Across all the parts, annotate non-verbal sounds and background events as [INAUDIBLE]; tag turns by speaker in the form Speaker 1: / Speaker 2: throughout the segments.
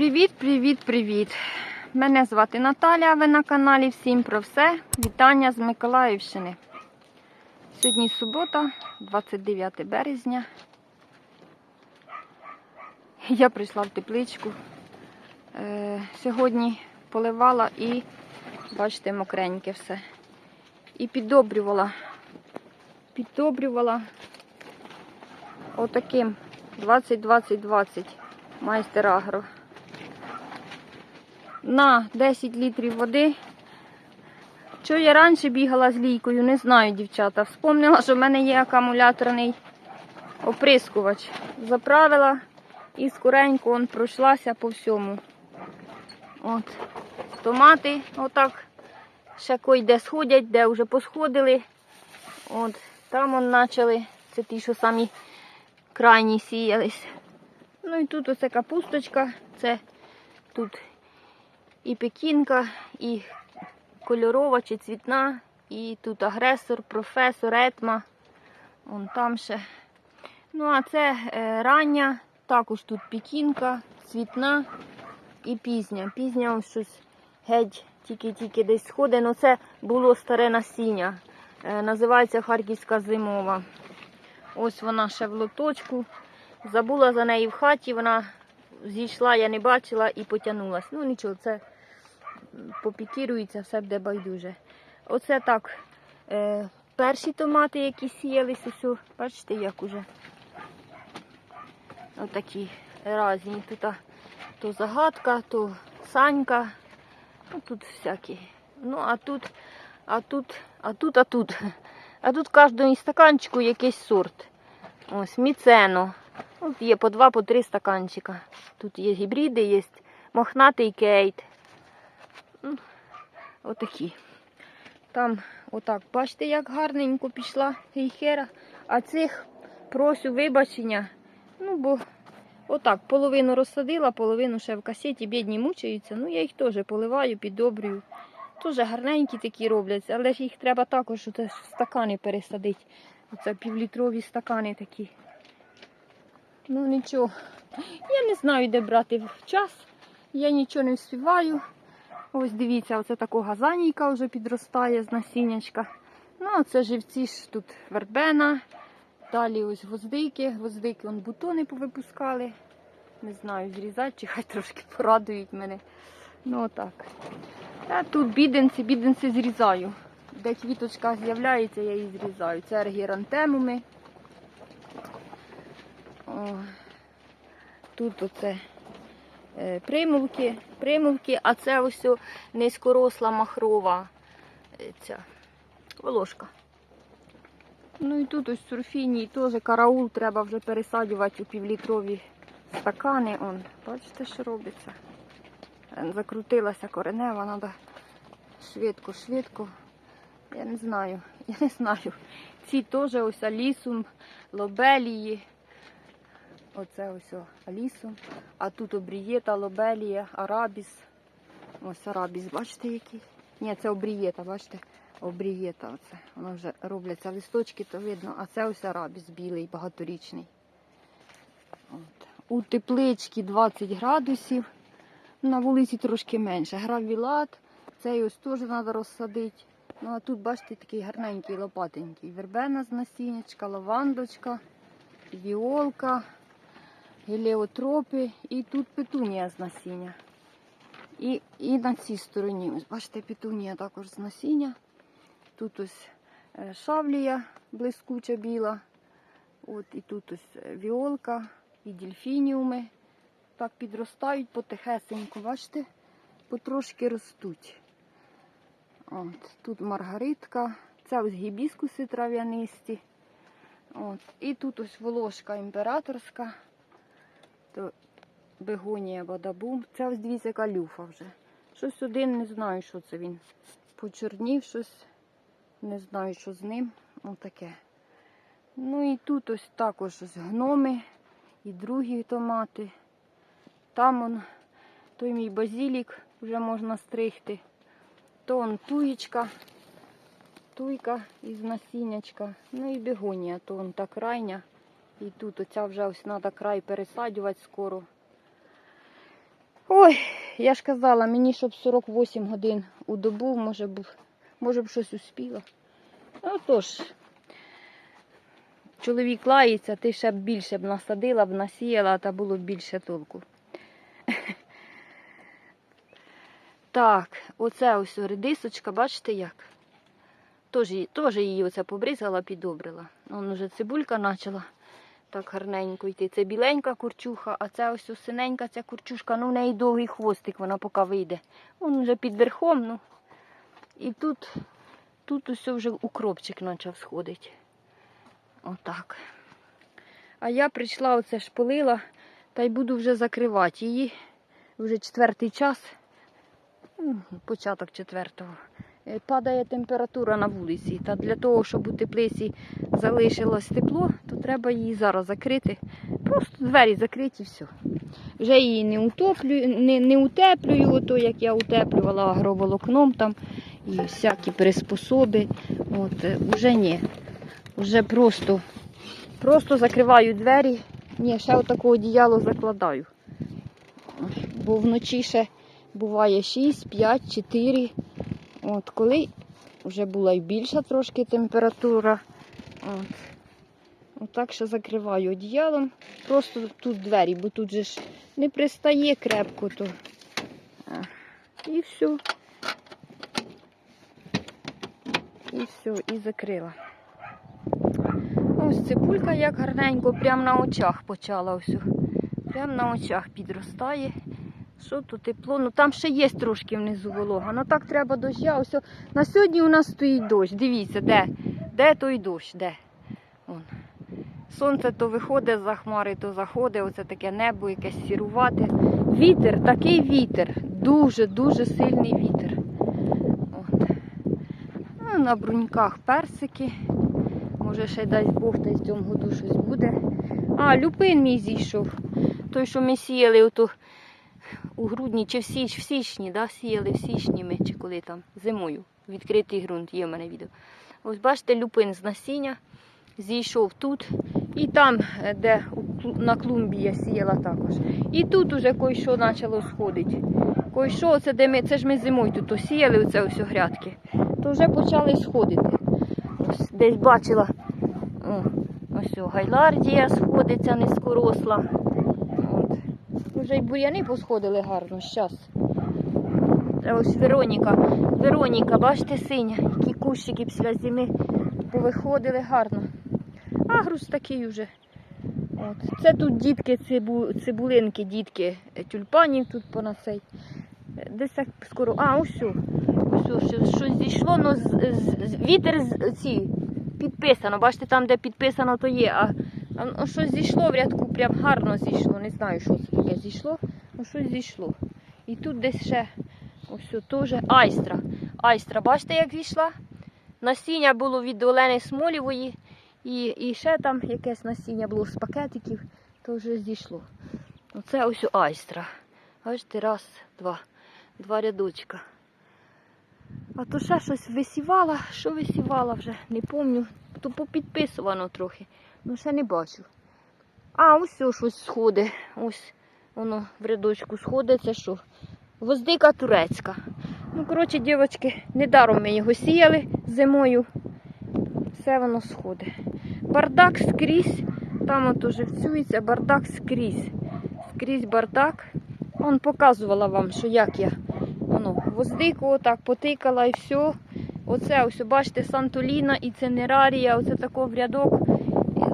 Speaker 1: Привіт, привіт, привіт! Мене звати Наталя, ви на каналі Всім про все. Вітання з Миколаївщини. Сьогодні субота, 29 березня. Я прийшла в тепличку. Е, сьогодні поливала і, бачите, мокреньке все. І піддобрювала. Піддобрювала отаким 20-20-20 майстер агро. На 10 літрів води. Що я раніше бігала з лійкою, не знаю, дівчата. Вспомнила, що в мене є акумуляторний оприскувач. Заправила і скоренько он пройшлася по всьому. От. Томати отак. Ще кой де сходять, де вже посходили. От. Там он почали. Це ті, що самі крайні сіялись. Ну і тут оце капусточка, це тут і пекінка, і кольорова чи цвітна, і тут агресор, професор, етма. Вон там ще. Ну, а це е, рання, також тут пекінка, цвітна і пізня. Пізня ось щось геть тільки-тільки десь сходить. Ну це було старе насіння. Е, називається Харківська зимова. Ось вона ще в лоточку. Забула за неї в хаті, вона зійшла, я не бачила і потягнулась. Ну нічого, це попікірується, все буде байдуже. Оце так. Е, перші томати, які сіялись, ось, бачите, як уже. Отакі різні. Тут а, то загадка, то санька. Ну, тут всякі. Ну, а тут, а тут, а тут, а тут. А тут кожному стаканчику якийсь сорт. Ось, міцено. От є по два, по три стаканчика. Тут є гібриди, є мохнатий кейт. Ну, Отакі. Там, отак, бачите, як гарненько пішла гейхера. А цих просю вибачення. Ну, бо отак, половину розсадила, половину ще в касеті, бідні мучаються. Ну, я їх теж поливаю, піддобрюю. Теж гарненькі такі робляться, але ж їх треба також в стакани пересадити. Оце півлітрові стакани такі. Ну нічого. Я не знаю, де брати час. Я нічого не вспіваю. Ось дивіться, оце така газанійка вже підростає з насіннячка. Ну, а це живці ж тут вербена. Далі ось гвоздики. Гвоздики вон бутони повипускали. Не знаю, зрізати, чи хай трошки порадують мене. Ну отак. А тут біденці, біденці зрізаю. Де квіточка з'являється, я її зрізаю. Це аргірантемуми. О, Тут оце е, примулки, примулки, а це ось низькоросла махрова е, ця волошка. Ну і тут ось сурфіній теж караул треба вже пересаджувати у півлітрові стакани. Он, бачите, що робиться? Е, Закрутилася коренева, треба швидко, швидко. Я не знаю, [LAUGHS] я не знаю. Ці теж ось алісум, лобелії. Оце ось о. А тут обрієта, лобелія, арабіс. Ось арабіс, бачите який? Ні, це обрієта, бачите? Обрієта оце. Воно вже робляться листочки, то видно. А це ось арабіс білий, багаторічний. От. У тепличці 20 градусів. На вулиці трошки менше. Гравілат. Цей ось теж треба розсадити. Ну а тут, бачите, такий гарненький лопатенький. Вербена з насіннячка, лавандочка, віолка, геліотропи і тут петунія з насіння. І, і на цій стороні, бачите, петунія також з насіння. Тут ось е, шавлія блискуча біла. От і тут ось е, віолка і дельфініуми. Так підростають потихесенько, бачите, потрошки ростуть. От, Тут маргаритка, це ось гібіскуси трав'янисті. От, І тут ось волошка імператорська, то бегонія бадабум. Це ось дивіться, яка люфа вже. Щось один, не знаю, що це він. Почорнів щось, не знаю, що з ним. Отаке. Ну і тут ось також ось гноми і другі томати. Там он той мій базілік вже можна стригти. То он туєчка, туйка із насіннячка. Ну і бегонія, то он та крайня. І тут оця вже ось треба край пересаджувати скоро. Ой, я ж казала, мені щоб 48 годин у добу, може б, може б щось успіла. Ну тож, чоловік лається, ти ще б більше б насадила, б насіяла, та було б більше толку. [LAUGHS] Так, оце ось редисочка, бачите як? Теж, її- теж її оце побризгала, підобрила. Вон уже цибулька почала так гарненько йти. Це біленька курчуха, а це ось синенька ця курчушка, ну в неї довгий хвостик, вона поки вийде. Вон вже під верхом, ну. І тут, тут ось вже укропчик почав сходити. Отак. А я прийшла, оце шпилила, та й буду вже закривати її. Вже четвертий час, початок четвертого. Е, Падає температура на вулиці. Та для того, щоб у теплиці залишилось тепло, то треба її зараз закрити. Просто двері закриті і все. Вже її не утоплюю, не, не утеплюю, ото як я утеплювала агроволокном там і всякі приспособи. От, е, вже ні. Вже просто, просто закриваю двері. Ні, ще отаке одіяло закладаю. Бо вночі ще буває 6, 5, 4. От, коли вже була і більша трошки температура. От. Отак ще закриваю одіялом. Просто тут двері, бо тут же ж не пристає крепко. То. І все. І все, і закрила. Ось цибулька як гарненько, прямо на очах почала. Прямо на очах підростає. Що тут тепло? Ну там ще є трошки внизу волога. Ну так треба доща. Ось на сьогодні у нас стоїть дощ. Дивіться, де? Де той дощ? Де? Вон. Сонце то виходить за хмари, то заходить. Оце таке небо якесь сірувате. Вітер, такий вітер. Дуже-дуже сильний вітер. Ну, на бруньках персики. Може ще дасть Бог, та й цьому году щось буде. А, люпин мій зійшов. Той, що ми сіяли ото у грудні чи в, січ, в січні, да, сіяли в січні ми, чи коли там, зимою. Відкритий ґрунт, є в мене відео. Ось бачите, люпин з насіння зійшов тут. І там, е, де на клумбі я сіяла також. І тут уже кой-що почало сходити. Кой-що, це, де ми, це ж ми зимою тут осіяли оце ось грядки. То вже почали сходити. Ось десь бачила. О, ось о, гайлардія сходиться низькоросла. Вже й бур'яни посходили гарно щас. Ось Вероніка. Вероніка, бачите, синя, які кущики після зими повиходили гарно. Агрус такий уже. От. Це тут дітки цибу, цибулинки, дітки е, тюльпанів тут понасей. Десь так скоро. А, ось. Ось щось, щось зійшло, ну з, з- вітер з, ці, підписано. Бачите, там, де підписано, то є. А, а ну, щось зійшло в рядку, прям гарно зійшло. Не знаю, що таке зійшло. Ну щось зійшло. І тут десь ще ось теж айстра. Айстра, бачите, як зійшла? Насіння було від Олени Смолівої. І, і ще там якесь насіння було з пакетиків, то вже зійшло. Оце ось айстра. Бачите, раз, два. Два рядочка. А то ще щось висівала. Що висівала вже? Не пам'ятаю. То попідписувано трохи. Ну ще не бачу. А, ось о, щось сходить. Ось воно в рядочку сходить. Це що? Гвоздика турецька. Ну, коротше, дівчатки, недаром ми його сіяли зимою. Все воно сходить. Бардак скрізь. Там от уже вцюється бардак скрізь. Скрізь бардак. Он показувала вам, що як я воно, гвоздику отак потикала і все. Оце ось, бачите, Сантоліна і цинерарія, оце тако в рядок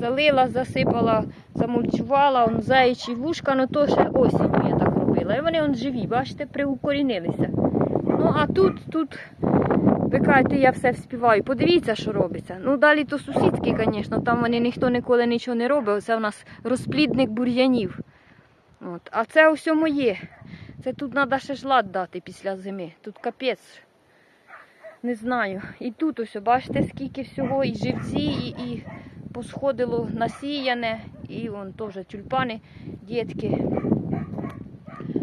Speaker 1: залила, засипала, замульчувала, он заячі вушка, ну то ще осінню я так робила. І вони он живі, бачите, приукорінилися. Ну а тут, тут, ви я все вспіваю. Подивіться, що робиться. Ну далі то сусідські, звісно, там вони ніхто ніколи нічого не робить. Оце у нас розплідник бур'янів. От. А це все моє. Це тут треба ще ж лад дати після зими. Тут капець. Не знаю. І тут ось, бачите, скільки всього, і живці, і, і посходило насіяне, і вон теж тюльпани, дітки.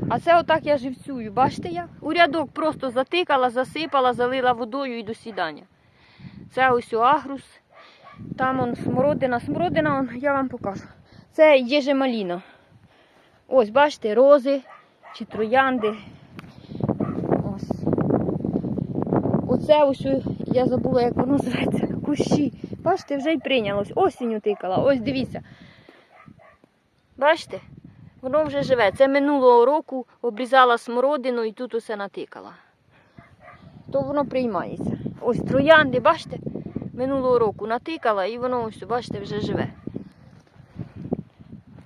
Speaker 1: А це отак я живцюю, бачите як? У рядок просто затикала, засипала, залила водою і до сідання. Це ось агрус. Там он смородина. Смородина, он, я вам покажу. Це єжемаліна. Ось, бачите, рози, чи троянди. Ось. Оце ось я забула, як воно зветься. Кущі. Бачите, вже й прийнялось. Осінню тикала. Ось дивіться. Бачите? Воно вже живе. Це минулого року обрізала смородину і тут усе натикала. То воно приймається. Ось троянди, бачите? Минулого року натикала і воно ось, бачите, вже живе.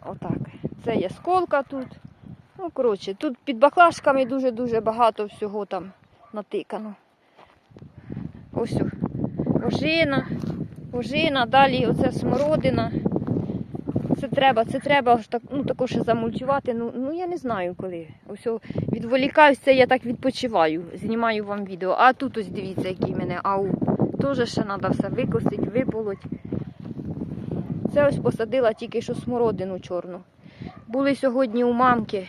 Speaker 1: Отак. Це є сколка тут. Ну, коротше, тут під баклажками дуже-дуже багато всього там натикано. Ось ожина, ожина, далі оце смородина. Це треба, це треба так, ну, також замульчувати. Ну, ну я не знаю коли. Ось відволікаюся, я так відпочиваю, знімаю вам відео. А тут ось дивіться, який мене ау. Теж ще треба все викосити, виполоть. Це ось посадила тільки що смородину чорну. Були сьогодні у мамки,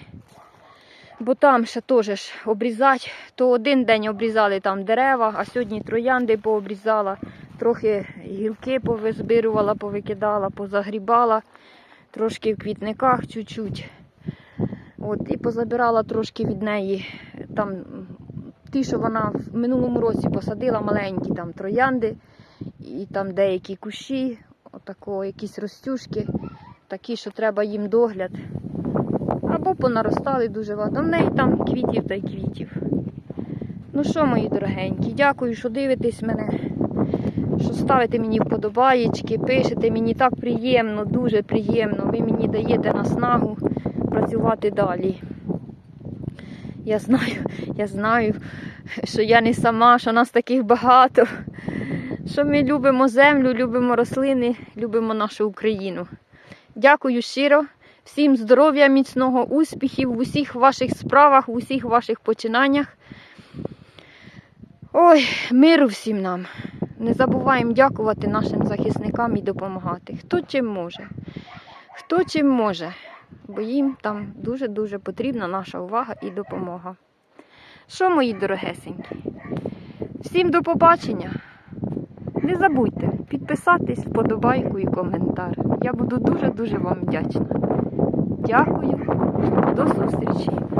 Speaker 1: бо там ще теж обрізати. То один день обрізали там дерева, а сьогодні троянди пообрізала, трохи гілки повизбирувала, повикидала, позагрібала, трошки в квітниках чуть-чуть. От, і позабирала трошки від неї. Там ті, що вона в минулому році посадила маленькі там троянди, і там деякі кущі, отако, якісь ростюшки, такі, що треба їм догляд. Або понаростали дуже багато. В неї там квітів та й квітів. Ну що, мої дорогенькі, дякую, що дивитесь мене, що ставите мені вподобаєчки, пишете. Мені так приємно, дуже приємно. Ви мені даєте наснагу працювати далі. Я знаю, я знаю, що я не сама, що нас таких багато. Що ми любимо землю, любимо рослини, любимо нашу Україну. Дякую щиро. Всім здоров'я, міцного, успіхів в усіх ваших справах, в усіх ваших починаннях. Ой, миру всім нам. Не забуваємо дякувати нашим захисникам і допомагати. Хто чим може, хто чим може, бо їм там дуже-дуже потрібна наша увага і допомога. Що, мої дорогесенькі? Всім до побачення. Не забудьте підписатись, вподобайку і коментар. Я буду дуже-дуже вам вдячна. Дякую, до зустрічі!